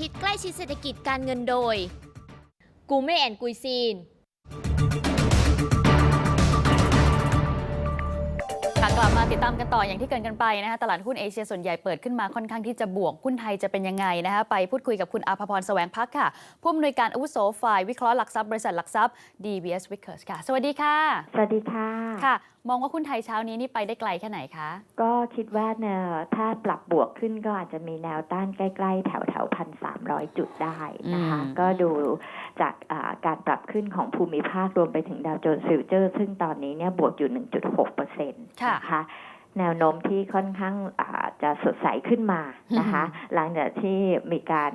ทิตย์ใกล้ชิดเศรษฐกิจการเงินโดย กูเม่แอนกุยซีนค่ะกลับมาติดตามกันต่ออย่างที่เกรินกันไปนะคะตลาดหุ้นเอเชียส่วนใหญ่เปิดขึ้นมาค่อนข้างที่จะบวกหุ้นไทยจะเป็นยังไงนะคะไปพูดคุยกับคุณอาภพรแสวงพักค่ะผู้อำนวยการอาวุโสฝ่ายวิเคราะห์หลักทรัพย์บริษัทหลักทรัพย์ DBS Vickers ค่ะ สวัสดีค่ะ สวัสดีค่ะค่ะมองว่าหุ้นไทยเช้านี้นี่ไปได้ไกลแค่ไหนคะ ก็คิดว่าแนวถ้าปรับบวกขึ้นก็อาจจะมีแนวต้านใกล้ๆ แถวแถวพันสามร้อยจุดได้นะคะอืมก็ดูจากอ่าการปรับขึ้นของภูมิภาครวมไปถึงดาวโจนส์ฟิวเจอร์ ซึ่งตอนนี้เนี่ยบวกอยู่ 1.6เปอร์เซ็นต์นะคะแนวโน้มที่ค่อนข้างอ่า จะสดใสขึ้นมานะคะ หลังจากที่มีการ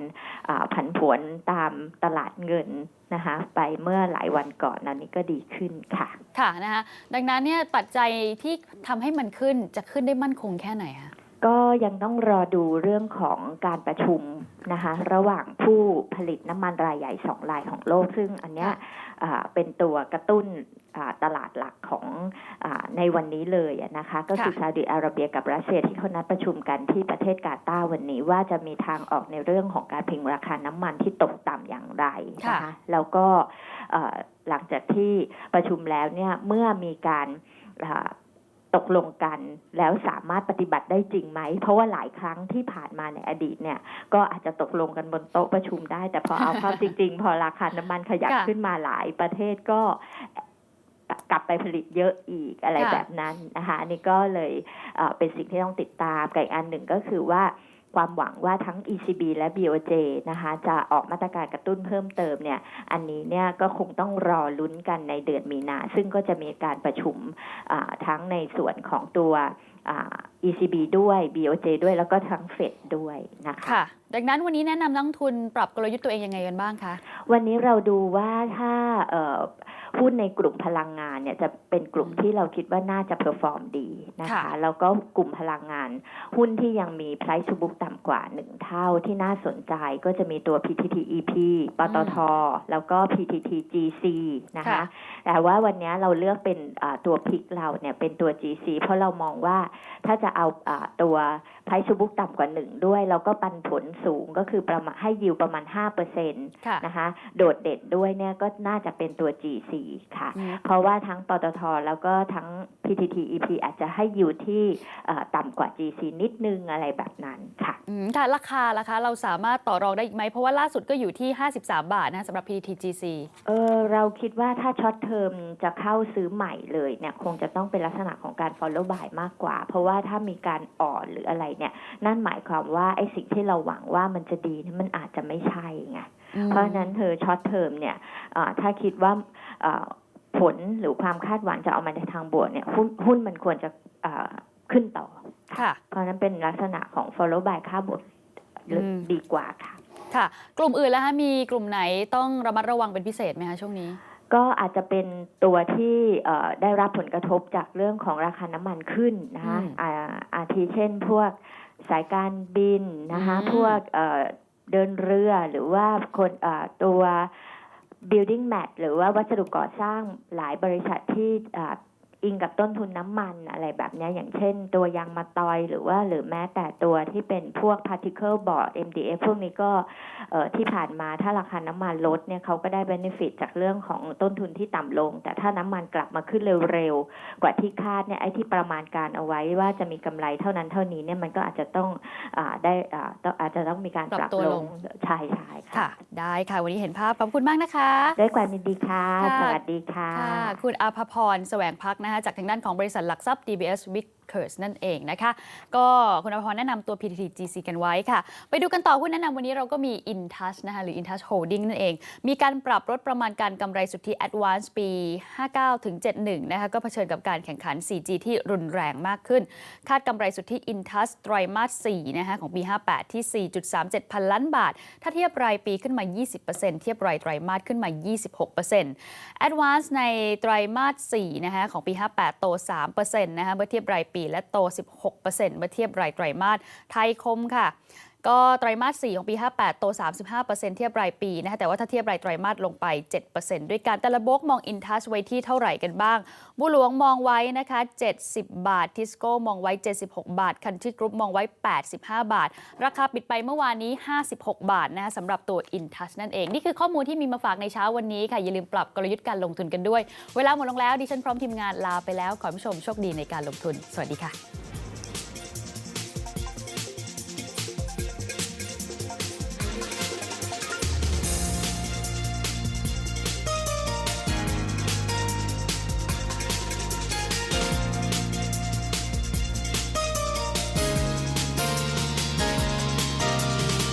อ่าผันผวนตามตลาดเงินนะคะไปเมื่อหลายวันก่อนนั้นนี้ก็ดีขึ้นค่ะ ค่ะนะคะดังนั้นเนี่ยปัจจัยที่ทำให้มันขึ้นจะขึ้นได้มั่นคงแค่ไหนคะ ก็ยังต้องรอดูเรื่องของการประชุมนะคะระหว่างผู้ผลิตน้ำมันรายใหญ่สองรายของโลก ซึ่งอันเนี้ยอ่าเป็นตัวกระตุ้นอ่าตลาดหลักของอาในวันนี้เลยอะนะคะก็คือค่ะซาอุดิอาระเบียกับรัสเซียที่เขานัดประชุมกันที่ประเทศกาตาร์วันนี้ว่าจะมีทางออกในเรื่องของการพิงราคาน้ำมันที่ตกต่ำอย่างไรนะคะแล้วก็เอ่อหลังจากที่ประชุมแล้วเนี่ยเมื่อมีการอ่า ตกลงกันแล้วสามารถปฏิบัติได้จริงไหม เพราะว่าหลายครั้งที่ผ่านมาในอดีตเนี่ย ก็อาจจะตกลงกันบนโต๊ะประชุมได้ แต่พอเอาเข้าจริง ๆ พอราคาน้ำมันขยับขึ้นมาหลายประเทศก็กลับไปผลิตเยอะอีกอะไรแบบนั้นนะคะอันนี้ก็เลยเอ่อเป็นสิ่งที่ต้องติดตามกับอีกอันหนึ่งก็คือว่า ความหวังว่าทั้ง ECB และ BOJ นะคะจะออกมาตรการกระตุ้นเพิ่มเติมเนี่ยอันนี้เนี่ยก็คงต้องรอลุ้นกันในเดือนมีนา ซึ่งก็จะมีการประชุมทั้งในส่วนของตัว ECB ด้วย BOJ ด้วยแล้วก็ทั้งเฟดด้วยนะคะคะ ดังนั้นวันนี้แนะนำนักลงทุนปรับกลยุทธ์ตัวเองยังไงกันบ้างคะ วันนี้เราดูว่าถ้าเอ่อหุ้นในกลุ่มพลังงานเนี่ยจะเป็นกลุ่มอืมที่เราคิดว่าน่าจะเพอร์ฟอร์มดีนะคะค่ะแล้วก็กลุ่มพลังงาน หุ้นที่ยังมี price to book ต่ำกว่า1เท่าที่น่าสนใจก็จะมีตัว PTTEP ปตท แล้วก็ PTTGC นะคะค่ะแต่ว่าวันนี้เราเลือกเป็นอ่าตัวพิกเราเนี่ยเป็นตัว GC เพราะเรามองว่าถ้าจะเอาอาตัว price to book ต่ำกว่า1ด้วยแล้วก็ปันผลสูงก็คือประมาณให้ยิวประมาณ5%ค่ะนะคะ โดดเด่นด้วยเนี่ยก็น่าจะเป็นตัว GC ค่ะอืมเพราะว่าทั้งปตทแล้วก็ทั้ง PTTEP อาจจะให้อยู่ที่เอ่อต่ำกว่า GC นิดนึงอะไรแบบนั้นค่ะอืมค่ะราคาราคาเราสามารถต่อรองได้อีกไหม เพราะว่าล่าสุดก็อยู่ที่ 53 บาทนะสำหรับ PTTGC เออเราคิดว่าถ้าช็อตเทอมจะเข้าซื้อใหม่เลยเนี่ยคงจะต้องเป็นลักษณะของการ follow buy มากกว่า เพราะว่าถ้ามีการอ่อนหรืออะไรเนี่ยนั่นหมายความว่าไอ้สิ่งที่เราหวังว่ามันจะดีเนี่ยมันอาจจะไม่ใช่ไงเพราะฉะนั้นเธอช็อตเทอมเนี่ยอ่าถ้าคิดว่าอ่าผลหรือความคาดหวังจะเอามาในทางบวกเนี่ยหุ้นหุ้นมันควรจะอ่าขึ้นต่อค่ะ เพราะฉะนั้นเป็นลักษณะของ follow by ค่าบวกอืมดีกว่าค่ะ ค่ะ กลุ่มอื่นแล้วฮะมีกลุ่มไหนต้องระมัดระวังเป็นพิเศษไหมคะช่วงนี้ ก็อาจจะเป็นตัวที่เอ่อได้รับผลกระทบจากเรื่องของราคาน้ำมันขึ้นนะคะอืมอาอาทิเช่นพวกสายการบินนะคะอืมพวกเอ่อเดินเรือหรือว่าคนเอ่อตัว building mat หรือว่าวัสดุก่อสร้างหลายบริษัทที่ อ่าอิงกับต้นทุนน้ำมันอะไรแบบเนี้ยอย่างเช่น ตัวยางมาตอยหรือว่าหรือแม้แต่ตัวที่เป็นพวก particle board MDF พวกนี้ก็เอ่อที่ผ่านมาถ้าราคาน้ำมันลดเนี่ยเขาก็ได้ benefit จากเรื่องของต้นทุนที่ต่ำลง แต่ถ้าน้ำมันกลับมาขึ้นเร็วๆ กว่าที่คาดเนี่ยไอ้ที่ประมาณการเอาไว้ว่าจะมีกำไรเท่านั้นเท่านี้เนี่ยมันก็อาจจะต้องอาได้อ่าต้องอาจจะต้องมีการปรับปรับตัวลลงงใช่ใช่ค่ะค่ะ ได้ค่ะวันนี้เห็นภาพขอบคุณมากนะคะด้วยความยินดีค่ะค่ะสวัสดีค่ะค่ะ คุณอาภพรแสวงพักนะคะจากทางด้านของบริษัทหลักทรัพย์ DBS Vickers นั่นเองนะคะ ก็คุณอาภพรแนะนำตัว PTTGC กันไว้ค่ะ ไปดูกันต่อหุ้นแนะนำวันนี้เราก็มี InTouch นะคะหรือ InTouch Holding นั่นเอง มีการปรับลดประมาณการกำไรสุทธิ Advance ปี 59ถึง71 นะคะก็เผชิญกับการแข่งขัน 4G ที่รุนแรงมากขึ้น คาดกำไรสุทธิ InTouch ไตรมาส4นะคะของปี 58 ที่ 4.37 พันล้านบาท ถ้าเทียบรายปีขึ้นมา 20%เทียบรายไตรมาสขึ้นมา 26% Advance ในไตรมาส4นะคะของปี 58 โต 3%นะคะเมื่อเทียบรายปี และโต 16%เมื่อเทียบรายไตรมาสไทยคมค่ะ ก็ไตรมาส 4 ของปี 58 โต 35%เทียบรายปีนะคะแต่ว่าถ้าเทียบรายไตรมาสลงไป 7%ด้วยกันแต่ละบกมองอินทัชไว้ที่เท่าไหร่กันบ้าง บุหลวงมองไว้นะคะ 70 บาท ทิสโก้มองไว้ 76 บาท คันทรีกรุ๊ปมองไว้ 85 บาท ราคาปิดไปเมื่อวานนี้ 56 บาทนะคะสำหรับตัว InTouch นั่นเอง นี่คือข้อมูลที่มีมาฝากในเช้าวันนี้ค่ะอย่าลืมปรับกลยุทธ์การลงทุนกันด้วย เวลาหมดลงแล้วดิฉันพร้อมทีมงานลาไปแล้วขอให้ผู้ชมโชคดีในการลงทุน สวัสดีค่ะ